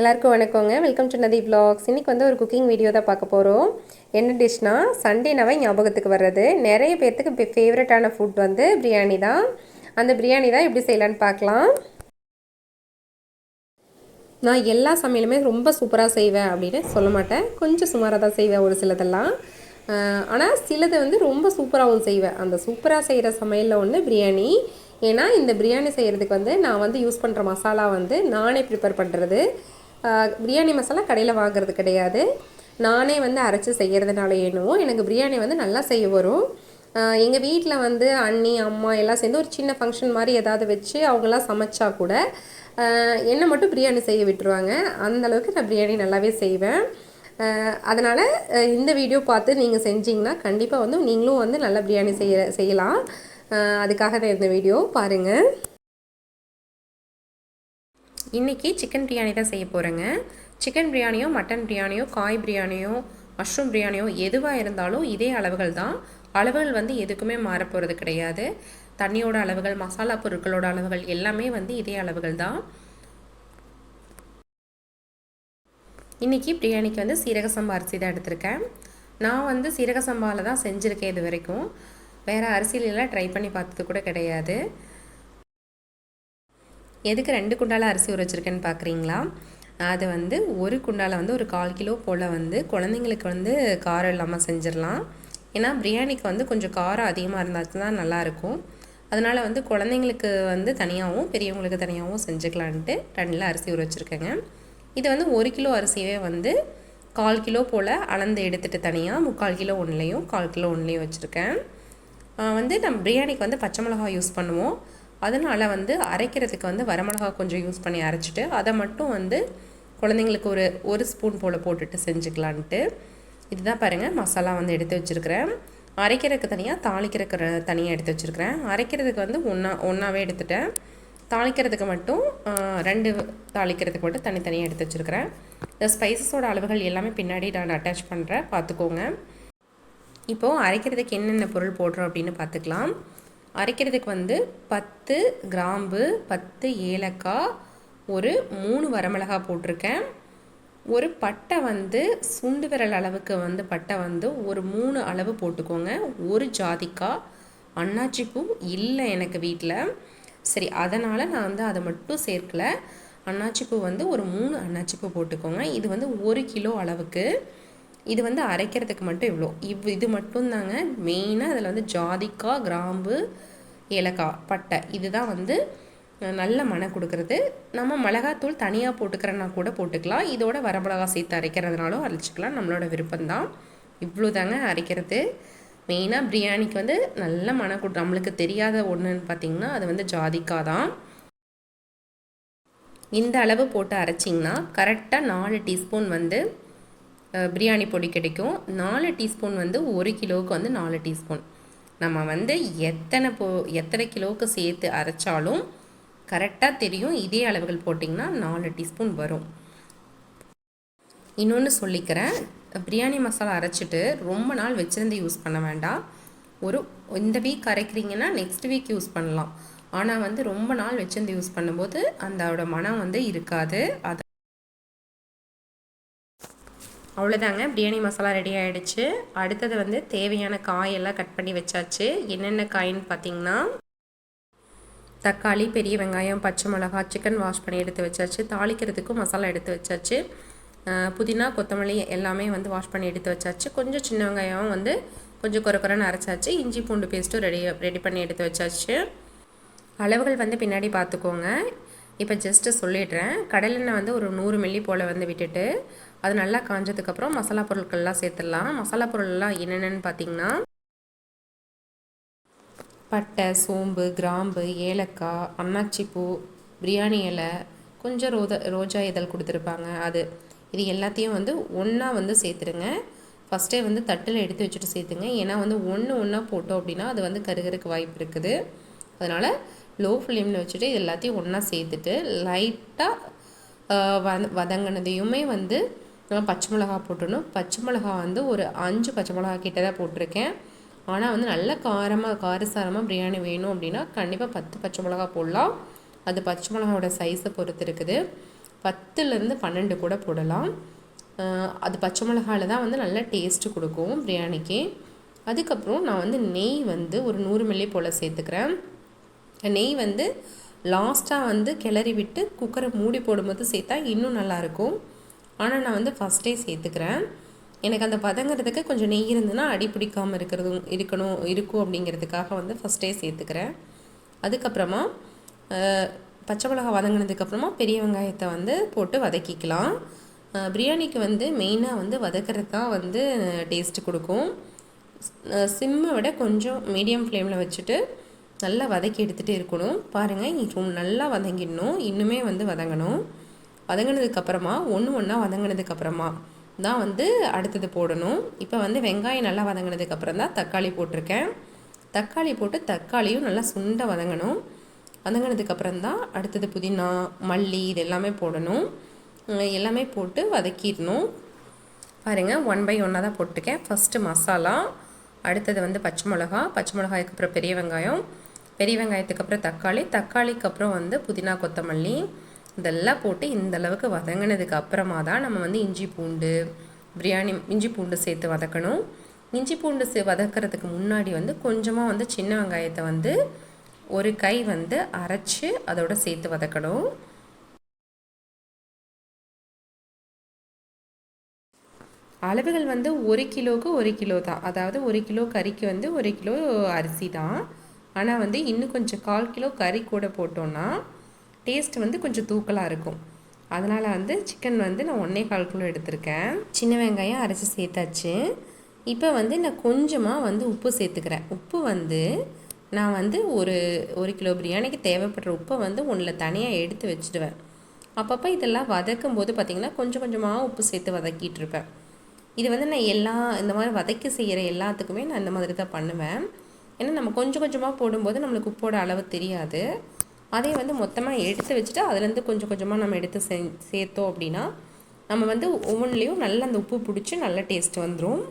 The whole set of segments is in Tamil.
எல்லாருக்கும் வணக்கங்க. Welcome to Nadhi vlogs. இன்றைக்கி வந்து ஒரு குக்கிங் வீடியோ தான் பார்க்க போகிறோம் என்ன டிஷ்னா சண்டேனாவே ஞாபகத்துக்கு வர்றது. நிறைய பேர்த்துக்கு ஃபேவரட்டான ஃபுட் வந்து பிரியாணி தான். அந்த பிரியாணி தான் எப்படி செய்யலான்னு பார்க்கலாம். நான் எல்லா சமையலுமே ரொம்ப சூப்பராக செய்வேன் அப்படின்னு சொல்ல மாட்டேன். கொஞ்சம் சுமாராக தான் செய்வேன் ஒரு சிலதெல்லாம். ஆனால் சிலது வந்து ரொம்ப சூப்பராகவும் செய்வேன். அந்த சூப்பராக செய்கிற சமையலில் ஒன்று பிரியாணி. ஏன்னா இந்த பிரியாணி செய்கிறதுக்கு வந்து நான் வந்து யூஸ் பண்ணுற மசாலா வந்து நானே ப்ரிப்பேர் பண்ணுறது பிரியாணி மசாலா கடையில் வாங்குறது கிடையாது. நானே வந்து அரைச்சி செய்கிறதுனால என்னவோ எனக்கு பிரியாணி வந்து நல்லா செய்ய வரும். எங்கள் வீட்டில் வந்து அண்ணி அம்மா எல்லாம் சேர்ந்து ஒரு சின்ன ஃபங்க்ஷன் மாதிரி ஏதாவது வச்சு அவங்களாம் சமைச்சா கூட என்னை மட்டும் பிரியாணி செய்ய விட்டுருவாங்க. அந்த அளவுக்கு நான் பிரியாணி நல்லாவே செய்வேன். அதனால் இந்த வீடியோ பார்த்து நீங்கள் செஞ்சிங்கன்னா கண்டிப்பாக வந்து நீங்களும் வந்து நல்ல பிரியாணி செய்ய செய்யலாம். அதுக்காக தான் இந்த வீடியோ பாருங்கள் இன்றைக்கி சிக்கன் பிரியாணி தான் செய்ய போகிறேங்க சிக்கன் பிரியாணியோ மட்டன் பிரியாணியோ காய் பிரியாணியோ மஷ்ரூம் பிரியாணியோ எதுவாக இருந்தாலும் இதே அளவுகள் தான். அளவுகள் வந்து எதுக்குமே மாறப்போகிறது கிடையாது. தண்ணியோட அளவுகள் மசாலா பொருட்களோட அளவுகள் எல்லாமே வந்து இதே அளவுகள் தான். இன்றைக்கி பிரியாணிக்கு வந்து சீரக சம்பா அரிசி தான் எடுத்திருக்கேன். நான் வந்து சீரக சம்பாவில் தான் செஞ்சுருக்கேன் இது வரைக்கும். வேறு அரிசியிலலாம் ட்ரை பண்ணி பார்த்தது கூட கிடையாது. எதுக்கு ரெண்டு குண்டால அரிசி ஊற வச்சுருக்கேன்னு பார்க்குறீங்களா அது வந்து ஒரு குண்டால வந்து ஒரு கால் கிலோ போல் வந்து குழந்தைங்களுக்கு வந்து காரம் இல்லாமல் செஞ்சிடலாம். ஏன்னா பிரியாணிக்கு வந்து கொஞ்சம் காரம் அதிகமாக இருந்தால் தான் நல்லாயிருக்கும். அதனால் வந்து குழந்தைங்களுக்கு வந்து தனியாகவும் பெரியவங்களுக்கு தனியாகவும் செஞ்சுக்கலான்ட்டு ரெண்டில் அரிசி ஊற வச்சுருக்கேங்க. இது வந்து ஒரு கிலோ அரிசியவே வந்து கால் கிலோ போல் அளந்து எடுத்துகிட்டு தனியாக முக்கால் கிலோ ஒன்றுலையும் கால் கிலோ ஒன்றுலையும் வச்சுருக்கேன். வந்து நம்ம பிரியாணிக்கு வந்து பச்சை மிளகா யூஸ் பண்ணுவோம். அதனால் வந்து அரைக்கிறதுக்கு வந்து வரமிளகா கொஞ்சம் யூஸ் பண்ணி அரைச்சிட்டு அதை மட்டும் வந்து குழந்தைங்களுக்கு ஒரு ஒரு ஸ்பூன் போல் போட்டுட்டு செஞ்சுக்கலான்ட்டு. இதுதான் பாருங்கள் மசாலா வந்து எடுத்து வச்சுருக்கிறேன். அரைக்கிறதுக்கு தனியாக தாளிக்கிறதுக்கு தனியாக எடுத்து வச்சுருக்கிறேன். அரைக்கிறதுக்கு வந்து ஒன்றா ஒன்றாவே எடுத்துட்டேன். தாளிக்கிறதுக்கு மட்டும் ரெண்டு தாளிக்கிறதுக்கு மட்டும் தனித்தனியாக எடுத்து வச்சுருக்கிறேன். இந்த ஸ்பைசஸோட அளவுகள் எல்லாமே பின்னாடி நான் அட்டாச் பண்ணுறேன் பார்த்துக்கோங்க. இப்போது அரைக்கிறதுக்கு என்னென்ன பொருள் போடுறோம் அப்படின்னு பார்த்துக்கலாம். அரைக்கிறதுக்கு வந்து பத்து கிராம்பு பத்து ஏலக்காய் ஒரு மூணு வரமிளகா போட்டிருக்கேன். ஒரு பட்டை வந்து சுண்டு விரல் அளவுக்கு வந்து பட்டை வந்து ஒரு மூணு அளவு போட்டுக்கோங்க. ஒரு ஜாதிக்காய் அன்னாச்சி பூ இல்லை எனக்கு வீட்டில். சரி அதனால் நான் வந்து அதை மட்டும் சேர்க்கல. அன்னாச்சி பூ வந்து ஒரு மூணு அன்னாச்சி பூ போட்டுக்கோங்க. இது வந்து ஒரு கிலோ அளவுக்கு. இது வந்து அரைக்கிறதுக்கு மட்டும் இவ்வளோ இவ் இது மட்டும்தாங்க மெயினாக அதில் வந்து ஜாதிக்காய் கிராம்பு ஏலக்காய் பட்டை. இதுதான் வந்து நல்ல மனம் கொடுக்குறது. நம்ம மிளகாத்தூள் தனியாக போட்டுக்கிறனா கூட போட்டுக்கலாம். இதோட வரமிளகா சேர்த்து அரைக்கிறதுனாலும் அரைச்சிக்கலாம். நம்மளோட விருப்பம்தான். இவ்வளோ தாங்க அரைக்கிறது மெயினாக பிரியாணிக்கு வந்து நல்ல மனம் கொடு நம்மளுக்கு தெரியாத ஒன்றுன்னு பார்த்திங்கன்னா அது வந்து ஜாதிக்காய் தான் இந்த அளவு போட்டு அரைச்சிங்கன்னா கரெக்டாக நாலு டீஸ்பூன் வந்து பிரியாணி பொடி கிடைக்கும். நாலு டீஸ்பூன் வந்து ஒரு கிலோவுக்கு வந்து நாலு டீஸ்பூன். நம்ம வந்து எத்தனை போ எத்தனை கிலோவுக்கு சேர்த்து அரைச்சாலும் கரெக்டாக தெரியும். இதே அளவுகள் போட்டிங்கன்னா நாலு டீஸ்பூன் வரும். இன்னொன்று சொல்லிக்கிறேன். பிரியாணி மசாலா அரைச்சிட்டு ரொம்ப நாள் வச்சுருந்து யூஸ் பண்ண வேண்டாம். ஒரு இந்த வீக் அரைக்கிறீங்கன்னா நெக்ஸ்ட் வீக் யூஸ் பண்ணலாம். ஆனால் வந்து ரொம்ப நாள் வச்சுருந்து யூஸ் பண்ணும்போது அதோட மனம் வந்து இருக்காது. அது அவ்வளோதாங்க பிரியாணி மசாலா ரெடி ஆகிடுச்சு அடுத்தது வந்து தேவையான காயெல்லாம் கட் பண்ணி வச்சாச்சு. என்னென்ன காயின்னு பார்த்தீங்கன்னா தக்காளி பெரிய வெங்காயம் பச்சை மிளகா சிக்கன் வாஷ் பண்ணி எடுத்து வச்சாச்சு. தாளிக்கிறதுக்கும் மசாலா எடுத்து வச்சாச்சு. புதினா கொத்தமல்லி எல்லாமே வந்து வாஷ் பண்ணி எடுத்து வச்சாச்சு. கொஞ்சம் சின்ன வெங்காயம் வந்து கொஞ்சம் குறை குறைன்னு அரைச்சாச்சு. இஞ்சி பூண்டு பேஸ்ட்டும் ரெடி ரெடி பண்ணி எடுத்து வச்சாச்சு. அளவுகள் வந்து பின்னாடி பார்த்துக்கோங்க இப்போ ஜஸ்ட்டு சொல்லிடுறேன். கடலெண்ணெய் வந்து ஒரு நூறு மில்லி போல் வந்து விட்டுட்டு அது நல்லா காஞ்சதுக்கப்புறம் மசாலா பொருட்கள்லாம் சேர்த்துடலாம். மசாலா பொருள்லாம் என்னென்னு பார்த்தீங்கன்னா பட்டை சோம்பு கிராம்பு ஏலக்காய் அன்னாச்சிப்பூ பிரியாணி இலை கொஞ்சம் ரோத ரோஜா இதழ் கொடுத்துருப்பாங்க. அது இது எல்லாத்தையும் வந்து ஒன்றா வந்து சேர்த்துருங்க. ஃபஸ்ட்டே வந்து தட்டில் எடுத்து வச்சுட்டு சேர்த்துங்க. ஏன்னா வந்து ஒன்று ஒன்றா போட்டோம் அப்படின்னா அது வந்து கருகருக்கு வாய்ப்பு இருக்குது. அதனால் லோ ஃப்ளேமில் வச்சுட்டு இது எல்லாத்தையும் ஒன்றா சேர்த்துட்டு லைட்டாக வத வதங்கினதையுமே வந்து பச்சை மிளகா போட்டுடணும். பச்சை மிளகா வந்து ஒரு அஞ்சு பச்சை மிளகா கிட்ட தான் போட்டிருக்கேன். ஆனால் வந்து நல்ல காரமாக காரசாரமாக பிரியாணி வேணும் அப்படின்னா கண்டிப்பாக பத்து பச்சை மிளகா போடலாம். அது பச்சை மிளகாவோட சைஸை பொறுத்து இருக்குது. பத்துலேருந்து பன்னெண்டு கூட போடலாம். அது பச்சை மிளகாவில் தான் வந்து நல்ல டேஸ்ட்டு கொடுக்கும் பிரியாணிக்கு. அதுக்கப்புறம் நான் வந்து நெய் வந்து ஒரு நூறு மில்லி போல் சேர்த்துக்கிறேன். நெய் வந்து லாஸ்ட்டாக வந்து கிளறி விட்டு குக்கரை மூடி போடும்போது சேர்த்தா இன்னும் நல்லாயிருக்கும் ஆனால் நான் வந்து ஃபஸ்ட்டே சேர்த்துக்கிறேன். எனக்கு அந்த பதங்கிறதுக்கு கொஞ்சம் நெய் இருந்ததுன்னா அடி பிடிக்காமல் இருக்கிறதும் இருக்கணும் இருக்கும் அப்படிங்கிறதுக்காக வந்து ஃபஸ்ட்டே சேர்த்துக்கிறேன். அதுக்கப்புறமா பச்சை மிளகா வதங்கினதுக்கப்புறமா பெரிய வெங்காயத்தை வந்து போட்டு வதக்கிக்கலாம். பிரியாணிக்கு வந்து மெயினாக வந்து வதக்கிறது தான் வந்து டேஸ்ட்டு கொடுக்கும். சிம்மை விட கொஞ்சம் மீடியம் ஃப்ளேமில் வச்சுட்டு நல்லா வதக்கி எடுத்துகிட்டே இருக்கணும். பாருங்கள் நல்லா வதங்கிடணும். இன்னுமே வந்து வதங்கணும். வதங்கினதுக்கப்புறமா ஒன்று ஒன்றா வதங்கினதுக்கப்புறமா தான் வந்து அடுத்தது போடணும். இப்போ வந்து வெங்காயம் நல்லா வதங்கினதுக்கப்புறம் தான் தக்காளி போட்டிருக்கேன். தக்காளி போட்டு தக்காளியும் நல்லா சுண்டை வதங்கணும். வதங்கினதுக்கப்புறம் தான் அடுத்தது புதினா மல்லி இது எல்லாமே போடணும். எல்லாமே போட்டு வதக்கிடணும். பாருங்கள் ஒன் பை ஒன்னாக தான் போட்டிருக்கேன். ஃபஸ்ட்டு மசாலா அடுத்தது வந்து பச்சை மிளகா. பச்சை மிளகாய்க்கு அப்புறம் பெரிய வெங்காயம். பெரிய வெங்காயத்துக்கு அப்புறம் தக்காளி. தக்காளிக்கு அப்புறம் வந்து புதினா கொத்தமல்லி. இதெல்லாம் போட்டு இந்த அளவுக்கு வதங்கினதுக்கு அப்புறமா தான் நம்ம வந்து இஞ்சி பூண்டு பிரியாணி இஞ்சி பூண்டு சேர்த்து வதக்கணும். இஞ்சி பூண்டு சே வதக்கிறதுக்கு முன்னாடி வந்து கொஞ்சமாக வந்து சின்ன வெங்காயத்தை வந்து ஒரு கை வந்து அரைச்சி அதோட சேர்த்து வதக்கணும். அளவுகள் வந்து ஒரு கிலோவுக்கு ஒரு கிலோ தான். அதாவது ஒரு கிலோ கறிக்கு வந்து ஒரு கிலோ அரிசி தான். ஆனால் வந்து இன்னும் கொஞ்சம் கால் கிலோ கறி கூட போட்டோன்னா டேஸ்ட் வந்து கொஞ்சம் தூக்கலாக இருக்கும். அதனால் வந்து சிக்கன் வந்து நான் ஒன்றே கால் கிலோ எடுத்திருக்கேன். சின்ன வெங்காயம் அரைச்சி சேர்த்தாச்சு. இப்போ வந்து நான் கொஞ்சமாக வந்து உப்பு சேர்த்துக்கிறேன். உப்பு வந்து நான் வந்து ஒரு ஒரு கிலோ பிரியாணிக்கு தேவைப்படுற உப்பை வந்து ஒன்றில் தனியாக எடுத்து வச்சுடுவேன். அப்பப்போ இதெல்லாம் வதக்கும் போது பார்த்திங்கன்னா கொஞ்சம் கொஞ்சமாக உப்பு சேர்த்து வதக்கிட்டு இருப்பேன். இது வந்து நான் எல்லா இந்த மாதிரி வதக்கி செய்கிற எல்லாத்துக்குமே நான் இந்த மாதிரி தான் பண்ணுவேன். ஏன்னா நம்ம கொஞ்சம் கொஞ்சமாக போடும்போது நம்மளுக்கு உப்போட அளவு தெரியாது. அதே வந்து மொத்தமாக எடுத்து வச்சுட்டு அதுலேருந்து கொஞ்சம் கொஞ்சமாக நம்ம எடுத்து சே சேர்த்தோம் அப்படின்னா நம்ம வந்து ஒவ்வொன்றுலேயும் நல்லா அந்த உப்பு பிடிச்சி நல்ல டேஸ்ட் வந்துடும்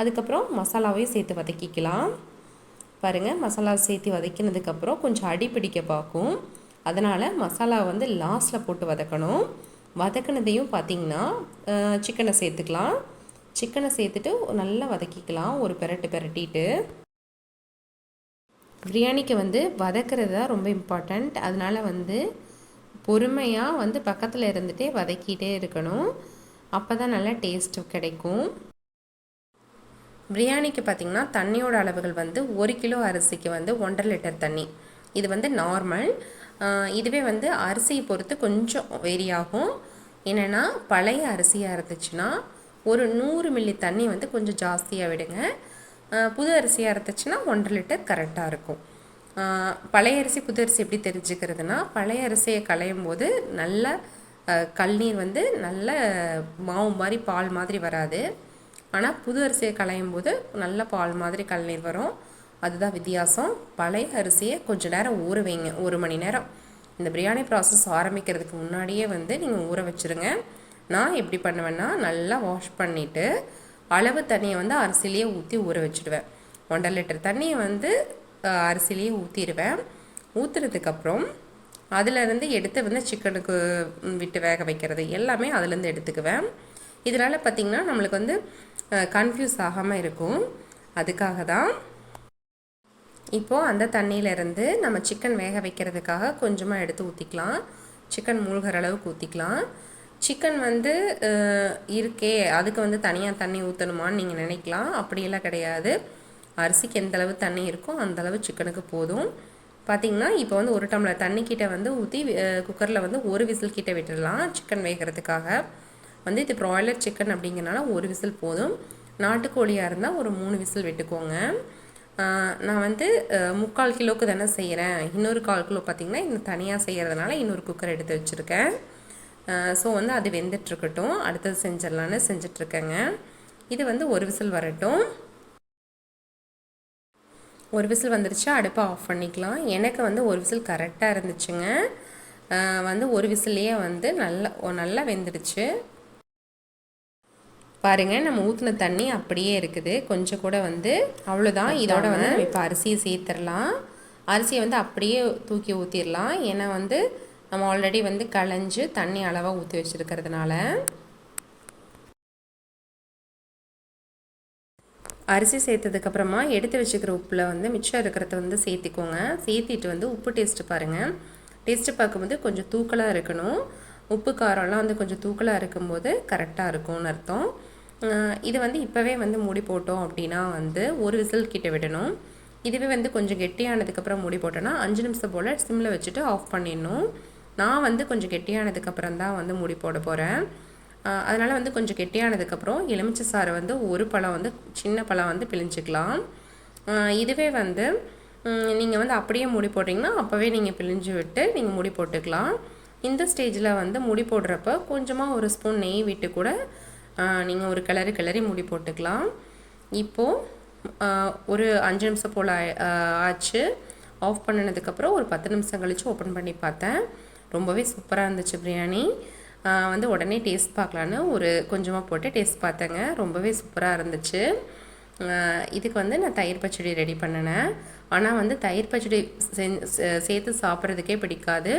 அதுக்கப்புறம் மசாலாவையும் சேர்த்து வதக்கிக்கலாம். பாருங்கள் மசாலா சேர்த்து வதக்கினதுக்கப்புறம் கொஞ்சம் அடி பிடிக்க பார்க்கும். அதனால் மசாலா வந்து லாஸ்ட்டில் போட்டு வதக்கணும். வதக்கினதையும் பார்த்திங்கன்னா சிக்கனை சேர்த்துக்கலாம். சிக்கனை சேர்த்துட்டு நல்லா வதக்கிக்கலாம். ஒரு பெரட்டு பெரட்டிட்டு. பிரியாணிக்கு வந்து வதக்கிறது தான் ரொம்ப இம்பார்ட்டண்ட் அதனால் வந்து பொறுமையாக வந்து பக்கத்தில் இருந்துகிட்டே வதக்கிட்டே இருக்கணும். அப்போ தான் நல்லா டேஸ்ட்டு கிடைக்கும். பிரியாணிக்கு பார்த்திங்கன்னா தண்ணியோட அளவுகள் வந்து ஒரு கிலோ அரிசிக்கு வந்து ஒன்றரை லிட்டர் தண்ணி. இது வந்து நார்மல் இதுவே வந்து அரிசியை பொறுத்து கொஞ்சம் வேரி ஆகும். என்னென்னா பழைய அரிசியாக இருந்துச்சுன்னா ஒரு நூறு மில்லி தண்ணி வந்து கொஞ்சம் ஜாஸ்தியாக விடுங்க. புது அரிசியாக இருந்துச்சுன்னா ஒன்றரை லிட்டர் கரெக்டாக இருக்கும். பழைய அரிசி புது அரிசி எப்படி தெரிஞ்சுக்கிறதுனா பழைய அரிசியை களையும் போது நல்ல கல்நீர் வந்து நல்ல மாவு மாதிரி பால் மாதிரி வராது. ஆனால் புது அரிசியை களையும் போது நல்ல பால் மாதிரி கல்நீர் வரும். அதுதான் வித்தியாசம். பழைய அரிசியை கொஞ்சம் நேரம் ஊற வைங்க. ஒரு மணி நேரம். இந்த பிரியாணி ப்ராசஸ் ஆரம்பிக்கிறதுக்கு முன்னாடியே வந்து நீங்கள் ஊற வச்சுருங்க. நான் எப்படி பண்ணுவேன்னா நல்லா வாஷ் பண்ணிவிட்டு அளவு தண்ணியை வந்து அரிசிலேயே ஊற்றி ஊற வச்சுடுவேன். ஒன்றரை லிட்டர் தண்ணியை வந்து அரிசிலேயே ஊற்றிடுவேன் ஊற்றுறதுக்கப்புறம் அதிலேருந்து எடுத்து வந்து சிக்கனுக்கு விட்டு வேக வைக்கிறது எல்லாமே அதுலேருந்து எடுத்துக்குவேன். இதனால் பார்த்திங்கன்னா நம்மளுக்கு வந்து கன்ஃபியூஸ் ஆகாமல் இருக்கும். அதுக்காக தான் இப்போது அந்த தண்ணியிலேருந்து நம்ம சிக்கன் வேக வைக்கிறதுக்காக கொஞ்சமாக எடுத்து ஊற்றிக்கலாம் சிக்கன் மூழ்கிற அளவுக்கு ஊற்றிக்கலாம் சிக்கன் வந்து இருக்கே. அதுக்கு வந்து தனியாக தண்ணி ஊற்றணுமான்னு நீங்கள் நினைக்கலாம். அப்படியெல்லாம் கிடையாது. அரிசிக்கு எந்த அளவு தண்ணி இருக்கோ அந்த அளவு சிக்கனுக்கு போதும். பார்த்திங்கன்னா இப்போ வந்து ஒரு டம்ளர் தண்ணி கிட்ட வந்து ஊற்றி குக்கரில் வந்து ஒரு விசில் கிட்ட விட்டுடலாம் சிக்கன் வேகிறதுக்காக. வந்து இது ப்ராய்லர் சிக்கன் அப்படிங்கிறனால ஒரு விசில் போதும். நாட்டுக்கோழியாக இருந்தால் ஒரு மூணு விசில் விட்டுக்கோங்க. நான் வந்து முக்கால் கிலோவுக்கு தானே செய்கிறேன் இன்னொரு கால் கிலோ பார்த்திங்கன்னா இந்த தனியாக செய்கிறதுனால இன்னொரு குக்கர் எடுத்து வச்சுருக்கேன். ஸோ வந்து அது வெந்துட்டுருக்கட்டும். அடுத்தது செஞ்சிடலான்னு செஞ்சிட்ருக்கேங்க இது வந்து ஒரு விசில் வரட்டும். ஒரு விசில் வந்துருச்சு அடுப்பை ஆஃப் பண்ணிக்கலாம். எனக்கு வந்து ஒரு விசில் கரெக்டாக இருந்துச்சுங்க. வந்து ஒரு விசில்லையே வந்து நல்லா நல்லா வெந்துடுச்சு. பாருங்கள் நம்ம ஊற்றின தண்ணி அப்படியே இருக்குது. கொஞ்சம் கூட வந்து அவ்வளோதான் இதோட வந்து நம்ம இப்போ அரிசியை சேர்த்துடலாம். அரிசியை வந்து அப்படியே தூக்கி ஊற்றிடலாம் ஏன்னா வந்து நம்ம ஆல்ரெடி வந்து களைஞ்சு தண்ணி அளவாக ஊற்றி வச்சுருக்கிறதுனால அரிசி சேர்த்ததுக்கப்புறமா எடுத்து வச்சுக்கிற உப்பில் வந்து மிச்சம் இருக்கிறத வந்து சேர்த்திக்கோங்க. சேர்த்திட்டு வந்து உப்பு டேஸ்ட்டு பாருங்கள் டேஸ்ட்டு பார்க்கும்போது கொஞ்சம் தூக்கலாக இருக்கணும். உப்பு காரம்லாம் வந்து கொஞ்சம் தூக்கலாக இருக்கும்போது கரெக்டாக இருக்கும்னு அர்த்தம். இது வந்து இப்போவே வந்து மூடி போட்டோம் அப்படின்னா வந்து ஒரு விசில் கிட்ட விடணும். இதுவே வந்து கொஞ்சம் கெட்டியானதுக்கப்புறம் மூடி போட்டோன்னா அஞ்சு நிமிஷம் போல் சிம்மில் வச்சுட்டு ஆஃப் பண்ணிடணும். நான் வந்து கொஞ்சம் கெட்டியானதுக்கப்புறம் தான் வந்து மூடி போட போகிறேன் அதனால் வந்து கொஞ்சம் கெட்டியானதுக்கப்புறம் எலுமிச்சை சாறு வந்து ஒரு பழம் வந்து சின்ன பழம் வந்து பிழிஞ்சிக்கலாம். இதுவே வந்து நீங்கள் வந்து அப்படியே மூடி போட்டிங்கன்னா அப்போவே நீங்கள் பிழிஞ்சு விட்டு நீங்கள் மூடி போட்டுக்கலாம். இந்த ஸ்டேஜில் வந்து முடி போடுறப்ப கொஞ்சமாக ஒரு ஸ்பூன் நெய் விட்டு கூட நீங்கள் ஒரு கிளறி கிளறி முடி போட்டுக்கலாம். இப்போது ஒரு அஞ்சு நிமிஷம் போல் ஆச்சு. ஆஃப் பண்ணினதுக்கப்புறம் ஒரு பத்து நிமிஷம் கழித்து ஓப்பன் பண்ணி பார்த்தேன். ரொம்பவே சூப்பராக இருந்துச்சு பிரியாணி. வந்து உடனே டேஸ்ட் பார்க்கலான்னு ஒரு கொஞ்சமாக போட்டு டேஸ்ட் பார்த்தேங்க. ரொம்பவே சூப்பராக இருந்துச்சு. இதுக்கு வந்து நான் தயிர் பச்சடி ரெடி பண்ணினேன். ஆனால் வந்து தயிர் பச்சடி சேர்த்து சாப்பிட்றதுக்கே பிடிக்காது.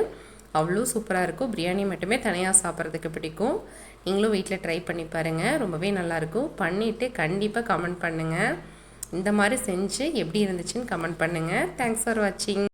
அவ்வளோ சூப்பராக இருக்கும். பிரியாணி மட்டுமே தனியாக சாப்பிட்றதுக்கு பிடிக்கும். நீங்களும் வீட்டில் ட்ரை பண்ணி பாருங்கள் ரொம்பவே நல்லாயிருக்கும் பண்ணிவிட்டு கண்டிப்பாக கமெண்ட் பண்ணுங்கள் இந்த மாதிரி செஞ்சு எப்படி இருந்துச்சுன்னு கமெண்ட் பண்ணுங்கள் தேங்க்ஸ் ஃபார் வாட்சிங்